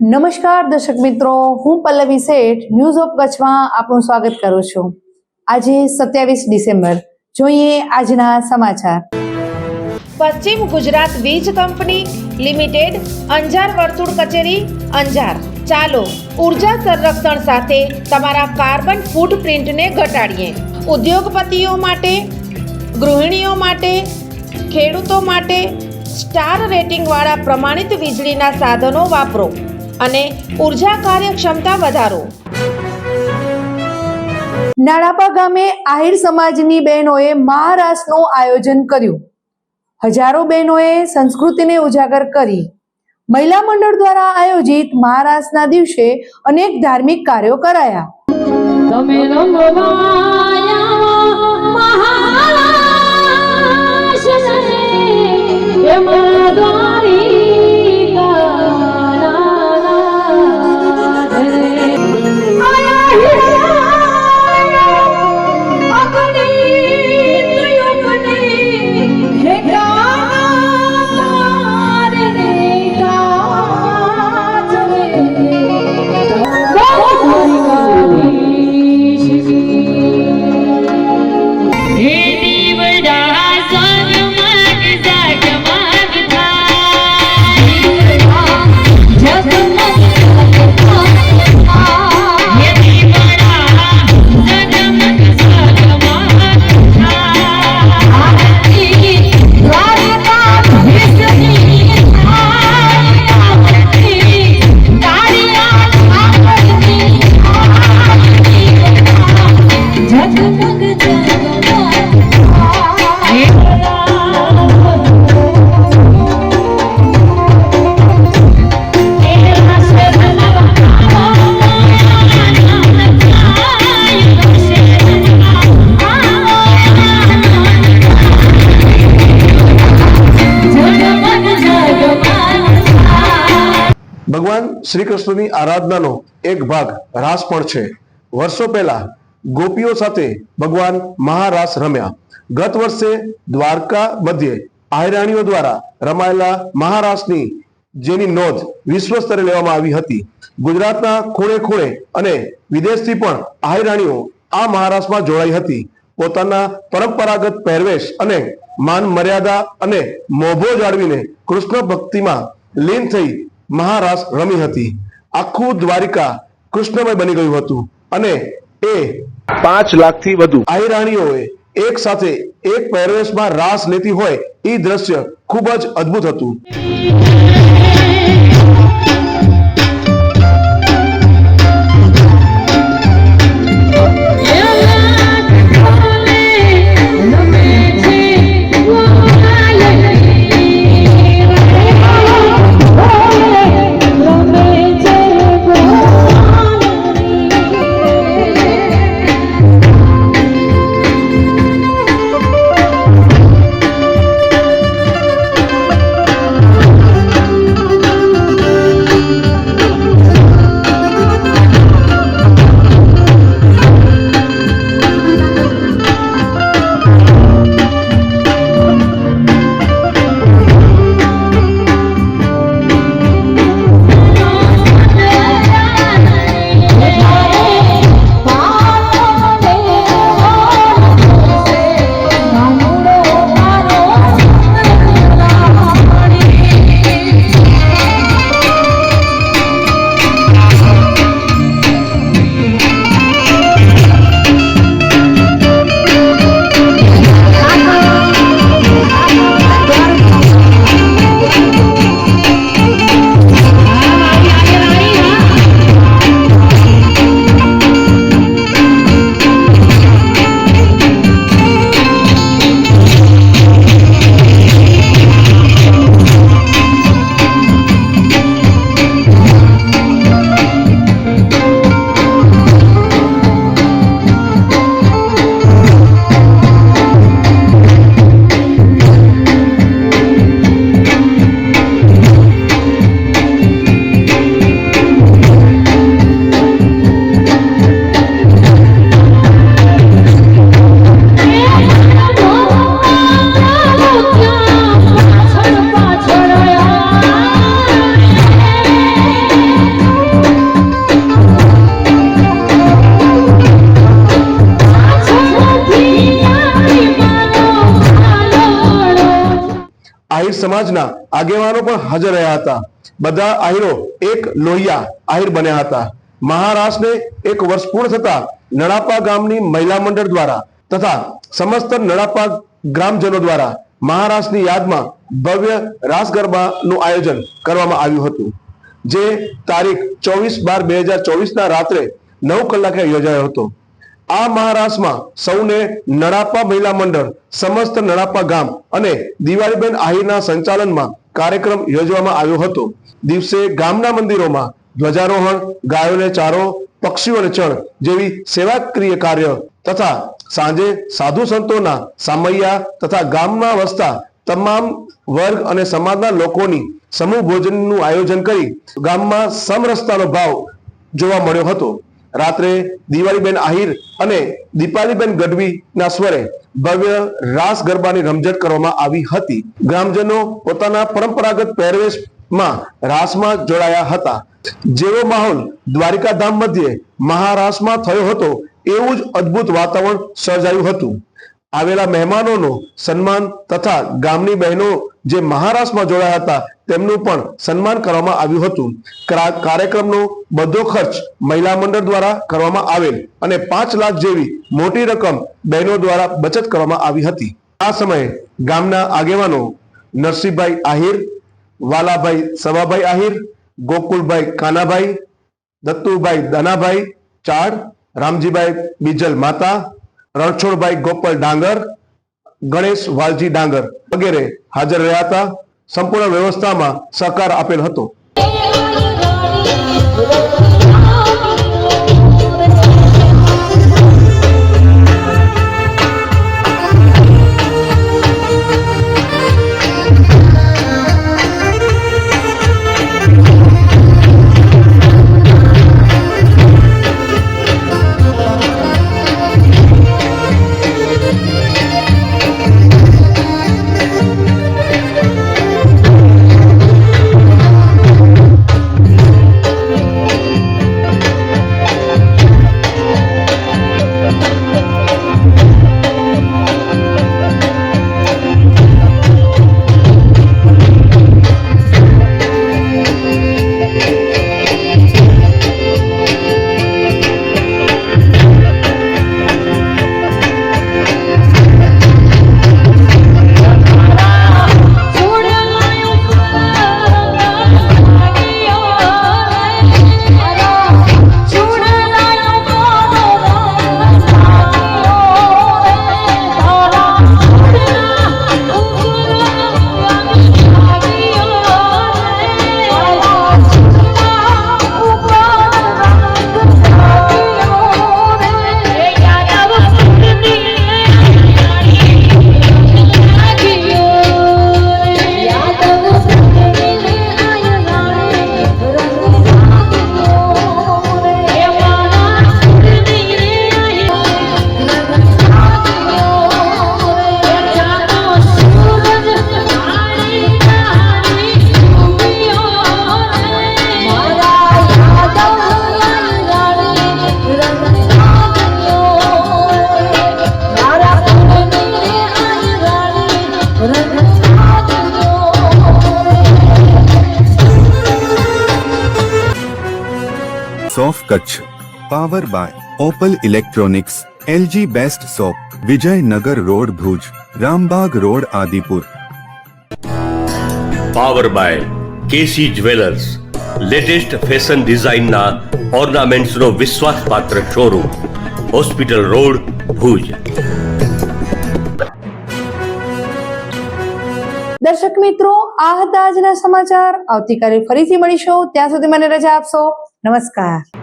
નમસ્કાર દર્શક મિત્રો, હું પલ્લવી શેઠ ન્યૂઝ ઓફ કચ્છમાં આપનું સ્વાગત કરું છું. આજે સત્યાવીસ ડિસેમ્બર, જોઈએ આજના સમાચાર. પશ્ચિમ ગુજરાત વીજ કંપની લિમિટેડ, અંજાર વર્તુળ કચેરી, અંજાર. ચાલો, ઊર્જા સંરક્ષણ સાથે તમારા કાર્બન ફૂટપ્રિન્ટને ઘટાડીએ. ઉદ્યોગપતિઓ માટે, ગૃહિણીઓ માટે ખેડૂતો માટે સ્ટાર રેટિંગવાળા પ્રમાણિત વીજળીના સાધનો વાપરો અને ઊર્જા કાર્યક્ષમતા વધારો. નાણાપા ગામે આહિર સમાજની બહેનોએ મહારાસનું આયોજન કર્યું. હજારો બહેનોએ સંસ્કૃતિને ઉજાગર કરી. મહિલા મંડળ દ્વારા આયોજિત મહારાસના દિવસે અનેક ધાર્મિક કાર્યો કરાયા. તમે ભગવાન શ્રી કૃષ્ણની આરાધનાનો એક ભાગ રાસ પણ છે. વર્ષો પહેલા ગોપીઓ સાથે ભગવાન મહારાસ રમ્યા. ગત વર્ષે દ્વારકા મધ્યે આયરાણીઓ દ્વારા રમાયેલા મહારાસની જેની નોંધ વિશ્વ સ્તરે લેવામાં આવી હતી. ગુજરાતના ખૂણે ખૂણે અને વિદેશથી પણ આયરાણીઓ આ મહારાસમાં જોડાઈ હતી. પોતાના પરંપરાગત પહેરવેશ અને માન મર્યાદા અને મોભો જાળવીને કૃષ્ણ ભક્તિમાં લીન થઈ મહારાસ રમી હતી. આખું દ્વારિકા કૃષ્ણમય બની ગયું હતું અને એ પાંચ લાખથી વધુ. આહિરાણીઓએ એક સાથે એક પહેરવેશમાં રાસ લેતી હોય એ દ્રશ્ય ખૂબ જ અદ્ભુત હતું. સમાજના આગેવાનો પણ હાજર રહ્યા હતા. બધા આહીરો એક લોહિયા આહીર બન્યા હતા. મહારાષ્ટ્રને એક વર્ષ પૂર્ણ થતા નડાપા ગામની મહિલા મંડળ દ્વારા તથા સમસ્ત નડાપા ગ્રામજનો દ્વારા મહારાષ્ટ્રની યાદમાં ભવ્ય રાસ ગરબાનું આયોજન કરવામાં આવ્યું હતું. જે તારીખ ચોવીસ બાર બે હજાર ચોવીસના રાત્રે નવ કલાકે યોજાયો હતો. આ મહારાષ્ટ્રમાં સૌને નડાપા મહિલા મંડળ, સમસ્ત નડાપા ગામ અને દિવાળીબેન આહિરના સંચાલનમાં કાર્યક્રમ યોજવામાં આવ્યો હતો. દિવસે ગામના મંદિરોમાં ધ્વજારોહણ, ગાયોને ચારો પક્ષીઓને ચણ જેવી સેવાક્રિય કાર્ય તથા સાંજે સાધુ સંતોના સામૈયા તથા ગામમાં વસતા તમામ વર્ગ અને સમાજના લોકોની સમૂહ ભોજનનું આયોજન કરી ગામમાં સમરસતાનો ભાવ જોવા મળ્યો હતો. રાત્રે દિવાળીબેન આહિર અને દીપાલીબેન ગઢવીના સ્વરે ભવ્ય રાસ ગરબાની રમઝટ કરવામાં આવી હતી. ગ્રામજનો પોતાના પરંપરાગત પહેરવેશમાં રાસમાં જોડાયા હતા. જેવો માહોલ દ્વારિકા ધામ મધ્યે મહારાસમાં થયો હતો, એવું જ અદ્ભુત વાતાવરણ સર્જાયું હતું. આવેલા મહેમાનોનું સન્માન તથા ગામની બહેનો જે મહારાષ્ટ્રમાં જોડાયા હતા, તેમનું પણ સન્માન કરવામાં આવ્યું હતું. કરા- કાર્યક્રમનો બધો ખર્ચ મહિલા મંડળ દ્વારા કરવામાં આવેલ અને પાંચ લાખ જેવી મોટી રકમ બહેનો દ્વારા બચત કરવામાં આવી હતી. આ સમયે ગામના આગેવાનો નરસિંહભાઈ આહિર, વાલાભાઈ સવાભાઈ આહિર, ગોકુલભાઈ કાનાભાઈ, દત્તુભાઈ દાનાભાઈ, ચાડ, રામજીભાઈ બીજલ માતા રણછોડભાઈ ગોપાલ ડાંગર, ગણેશ વાલજી ડાંગર વગેરે હાજર રહ્યા હતા. સંપૂર્ણ વ્યવસ્થામાં સહકાર આપેલ હતો. Kutch power by Opal electronics LG best shop Vijaynagar road Bhuj Rambag road Adipur power by KC jewellers latest fashion ડિઝાઇનના ઓર્નામેન્ટ્સનો વિશ્વાસપાત્ર શોરૂમ હોસ્પિટલ રોડ ભુજ દર્શક મિત્રો આ હતા આજના સમાચાર. આવતીકાલે ફરીથી મળીશું. ત્યાં સુધી મને રજા આપશો. નમસ્કાર.